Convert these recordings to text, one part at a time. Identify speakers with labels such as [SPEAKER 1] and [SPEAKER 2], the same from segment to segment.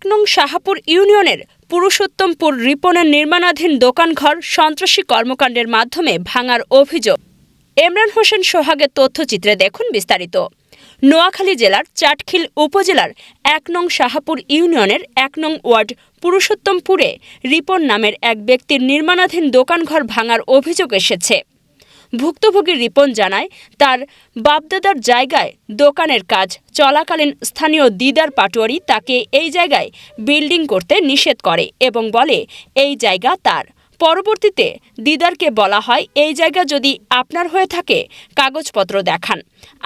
[SPEAKER 1] এক নং শাহাপুর ইউনিয়নের পুরুষোত্তমপুর রিপনের নির্মাণাধীন দোকানঘর সন্ত্রাসী কর্মকাণ্ডের মাধ্যমে ভাঙার অভিযোগ। এমরান হোসেন সোহাগের তথ্যচিত্রে দেখুন বিস্তারিত। নোয়াখালী জেলার চাটখিল উপজেলার এক নং শাহাপুর ইউনিয়নের এক নং ওয়ার্ড পুরুষোত্তমপুরে রিপন নামের এক ব্যক্তির নির্মাণাধীন দোকানঘর ভাঙার অভিযোগ এসেছে। ভুক্তভোগী রিপন জানায়, তার বাপদাদার জায়গায় দোকানের কাজ, চলাকালীন স্থানীয় দিদার পাটোয়ারি তাকে এই জায়গায় বিল্ডিং করতে নিষেধ করে এবং বলে, এই জায়গা তার। পরবর্তীতে দিদারকে বলা হয় এই জায়গা যদি আপনার হয়ে থাকে কাগজপত্র দেখান।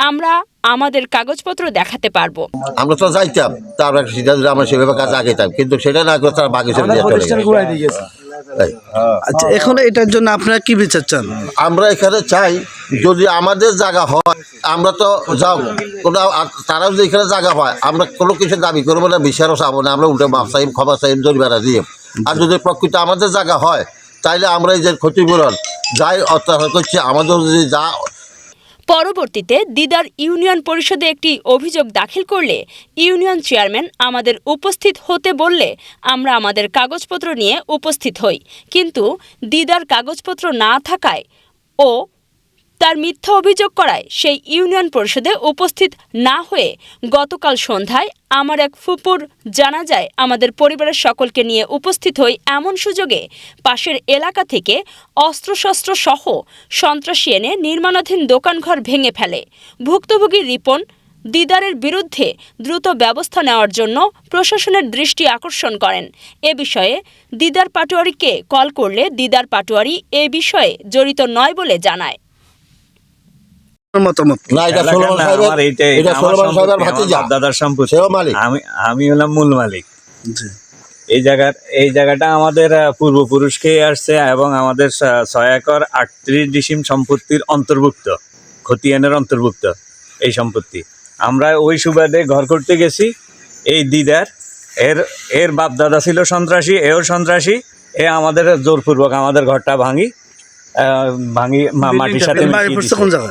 [SPEAKER 1] আমরা আমাদের কাগজপত্র দেখাতে পারব।
[SPEAKER 2] আমরা তো যাইতাম তারপর সিদ্ধান্ত আমরা সেভাবে কাজ আগেতাম কিন্তু সেটা না করে তারা বাকি।
[SPEAKER 3] আচ্ছা এখন এটার জন্য আপনারা কি বিচার চান?
[SPEAKER 2] আমরা এখানে চাই যদি আমাদের জায়গা হয় আমরা তো যাও কোনো তারাও যদি এখানে জায়গা হয় আমরা কোনো কিছু দাবি করব না বিচারও চাবো না আমরা উল্টো মাপ চাইম ক্ষমা চাইম জরিমানা দিয়ে আর যদি প্রকৃত আমাদের জায়গা হয় তাইলে আমরা যে ক্ষতিপূরণ, যাই অত্যাচার করছি, আমাদের যদি যা
[SPEAKER 1] পরবর্তীতে দিদার ইউনিয়ন পরিষদে একটি অভিযোগ দাখিল করলে ইউনিয়ন চেয়ারম্যান আমাদের উপস্থিত হতে বললে আমরা আমাদের কাগজপত্র নিয়ে উপস্থিত হই। কিন্তু দিদার কাগজপত্র না থাকায় ও তার মিথ্যা অভিযোগ করায় সেই ইউনিয়ন পরিষদে উপস্থিত না হয়ে গতকাল সন্ধ্যায় আমার এক ফুপুর জানা যায়, আমাদের পরিবারের সকলকে নিয়ে উপস্থিত হই এমন সুযোগে পাশের এলাকা থেকে অস্ত্রশস্ত্র সহ সন্ত্রাসী এনে নির্মাণাধীন দোকানঘর ভেঙে ফেলে। ভুক্তভোগী রিপন দিদারের বিরুদ্ধে দ্রুত ব্যবস্থা নেওয়ার জন্য প্রশাসনের দৃষ্টি আকর্ষণ করেন। এ বিষয়ে দিদার পাটোয়ারিকে কল করলে দিদার পাটোয়ারি এ বিষয়ে জড়িত নয় বলে জানায়।
[SPEAKER 3] মতামত
[SPEAKER 2] না এটা
[SPEAKER 4] এলাকার
[SPEAKER 2] সাহেবের এটা
[SPEAKER 4] আমার
[SPEAKER 2] সাহেবের ভাতিজা।
[SPEAKER 4] বাপদাদার সম্পত্তি।
[SPEAKER 2] সেও মালিক।
[SPEAKER 4] আমি আমি হলাম মূল মালিক। এই জায়গার এই জায়গাটা আমাদের আহ, পূর্বপুরুষকে আসছে এবং আমাদের ছয় একর আটত্রিশ ডিসিম সম্পত্তির অন্তর্ভুক্ত খতিয়ানের অন্তর্ভুক্ত এই সম্পত্তি। আমরা ওই সুবাদে ঘর করতে গেছি এই দিদার এর এর বাপ দাদা ছিল সন্ত্রাসী এও সন্ত্রাসী এ আমাদের জোরপূর্বক আমাদের ঘরটা ভাঙি আহ, ভাঙি মাটির সাথে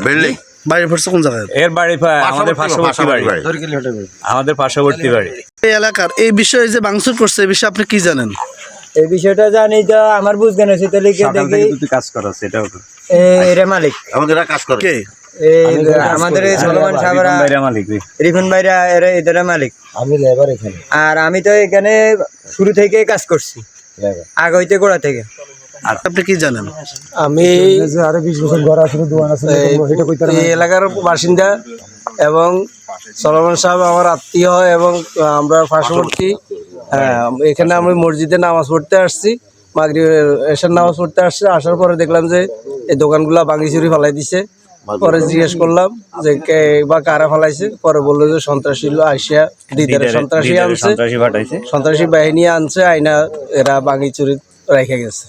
[SPEAKER 2] বিল্ডিং।
[SPEAKER 3] বাড়ি পড়ছে কোন জায়গায়?
[SPEAKER 4] এর বাড়ি আমাদের পার্শ্ববর্তী বাড়ি। আমাদের পার্শ্ববর্তী বাড়ি।
[SPEAKER 3] এই এলাকার এই বিষয়ে যে ভাঙচুর করছে এই বিষয়ে আপনি কি জানেন?
[SPEAKER 5] এই বিষয়টা জানি তো আমার বুঝতে নেছি তাহলে কি দেখি।
[SPEAKER 4] কাজ করা সেটাও
[SPEAKER 5] এরা মালিক।
[SPEAKER 2] আমাদের কাজ করে।
[SPEAKER 3] কে?
[SPEAKER 5] আমাদের সলমান সাহেবরা
[SPEAKER 4] বাইরে মালিক রে।
[SPEAKER 5] রিফন ভাইরা এরা এদের মালিক। আমি লেবার এখানে। আর আমি তো এখানে শুরু থেকে কাজ করছি। আগে হইতে গোড়া থেকে।
[SPEAKER 3] আপনি কি জানেন?
[SPEAKER 6] আমি এই- এই এলাকার বাসিন্দা এবং সলমান সাহেব আমার আত্মীয় এবং আমরা পার্শ্ববর্তী হ্যাঁ, এখানে আমি মসজিদে নামাজ পড়তে আসছি এসার নামাজ পড়তে আসছে আসার পরে দেখলাম যে এই দোকানগুলা ভাঙি চুরি ফেলাই দিছে। পরে জিজ্ঞেস করলাম যে কে বা কারা ফেলাইছে পরে বলল যে সন্ত্রাসী লো আসিয়া দিদারে সন্ত্রাসী আনছে।
[SPEAKER 4] সন্ত্রাসী
[SPEAKER 6] সন্ত্রাসী বাহিনী আনছে আইনা এরা ভাঙি চুরি রেখে গেছে।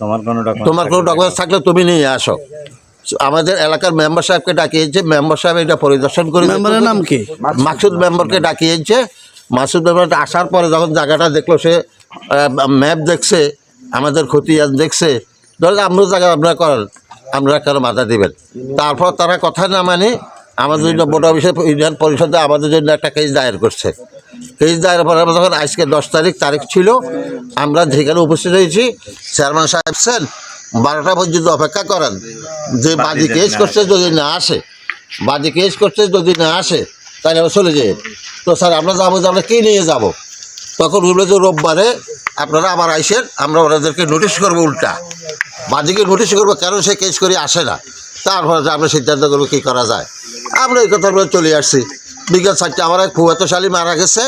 [SPEAKER 4] তোমার কোনো
[SPEAKER 2] তোমার কোনো ডকুমেন্টস থাকলে তুমি নিয়ে আসো। আমাদের এলাকার মেম্বার সাহেবকে ডাকিয়েছে মেম্বার সাহেব এটা পরিদর্শন করে
[SPEAKER 3] মেম্বারের নাম কি?
[SPEAKER 2] মাকসুদ মেম্বারকে ডাকিয়েছে। মাসুদ মেম্বার আসার পরে যখন জায়গাটা দেখল সে ম্যাপ দেখছে আমাদের খতিয়ান দেখছে ধরো আপনার জায়গা আপনারা করেন আপনারা কেন মাথা দিবেন? তারপর তারা কথা না মানে আমাদের জন্য বোর্ড অফিসে ইউনিয়ন পরিষদে আমাদের জন্য একটা কেস দায়ের করছে। কেস দায়ের পরে আমরা যখন আজকে দশ তারিখ তারিখ ছিল আমরা যেখানে উপস্থিত হয়েছি চেয়ারম্যান সাহেব সেন বারোটা পর্যন্ত অপেক্ষা করেন যে বাদি কেস করছে যদি না আসে বাদি কেস করছে যদি না আসে তাহলে আমরা চলে যাই। তো স্যার আমরা যাব যে আমরা কী নিয়ে যাব? তখন বলল যে রোববারে আপনারা আবার আইসেন আমরা ওনাদেরকে নোটিশ করব উল্টা। বাদিকে নোটিশ করব কেন সে কেস করে আসে না? তারপরে আমরা সিদ্ধান্ত করব কী করা যায়। আমরা এই কথা বলে চলে আসছি। বিগত চারটে আমার এক ফুয়াতশালী মারা গেছে।